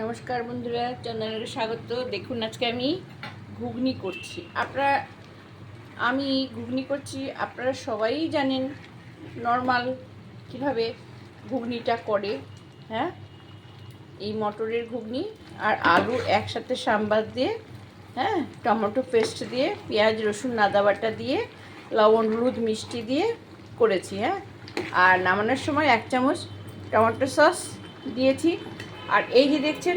নমস্কার বন্ধুরা, চ্যানেলে স্বাগত। দেখুন, আজকে আমি ঘুগনি করছি। আপনারা, আমি ঘুগনি করছি, আপনারা সবাই জানেন নর্মাল কীভাবে ঘুগনিটা করে হ্যাঁ? এই মটরের ঘুগনি আর আলু একসাথে সাম্বার দিয়ে হ্যাঁ? টমেটো পেস্ট দিয়ে, পেঁয়াজ, রসুন, আদা বাটা দিয়ে, লবণ, হলুদ, মিষ্টি দিয়ে করেছি হ্যাঁ? আর নামানোর সময় এক চামচ টমেটো সস দিয়েছি। আর এই যে দেখছেন,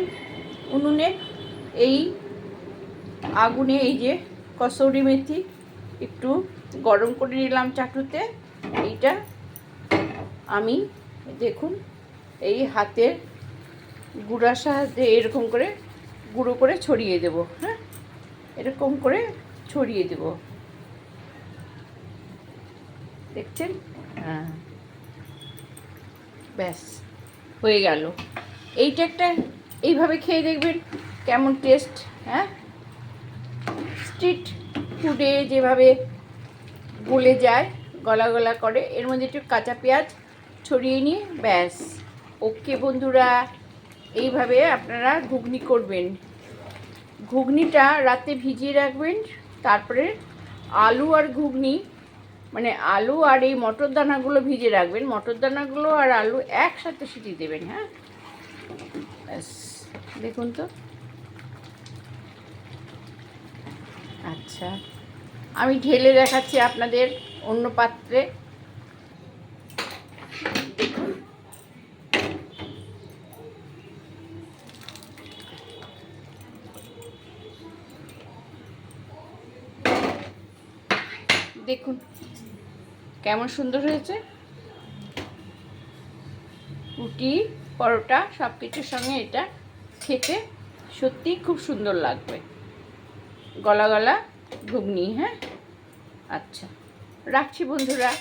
উনুনে এই আগুনে এই যে কসৌরি মেথি একটু গরম করে নিলাম চাটুতে। এইটা আমি দেখুন, এই হাতের গুঁড়ার সাহায্যে এরকম করে গুঁড়ো করে ছড়িয়ে দেব হ্যাঁ? এরকম করে ছড়িয়ে দেব। দেখছেন? হ্যাঁ। ব্যাস, হয়ে গেল। এইটা একটা এইভাবে খেয়ে দেখবেন কেমন টেস্ট হ্যাঁ? স্ট্রিট ফুডে যেভাবে গলে যায়, গলা গলা করে, এর মধ্যে একটু কাঁচা পেঁয়াজ ছড়িয়ে নিয়ে ব্যাস। ওকে বন্ধুরা, এইভাবে আপনারা ঘুগনি করবেন। ঘুগনিটা রাতে ভিজিয়ে রাখবেন, তারপরে আলু আর ঘুগনি মানে আলু আর এই মটর দানাগুলো ভিজে রাখবেন। মটর দানাগুলো আর আলু একসাথে সিটি দেবেন হ্যাঁ? ব্যাস, দেখুন তো। আচ্ছা আমি ঢেলে দেখাচ্ছি আপনাদের অন্য পাত্রে। দেখুন, কেমন সুন্দর হয়েছে। রুটি পরোটা সব কিছুর সঙ্গে এটা খেতে সত্যি খুব সুন্দর লাগবে। গলা গলা ঘুগনি হ্যাঁ? আচ্ছা রাখছি বন্ধুরা।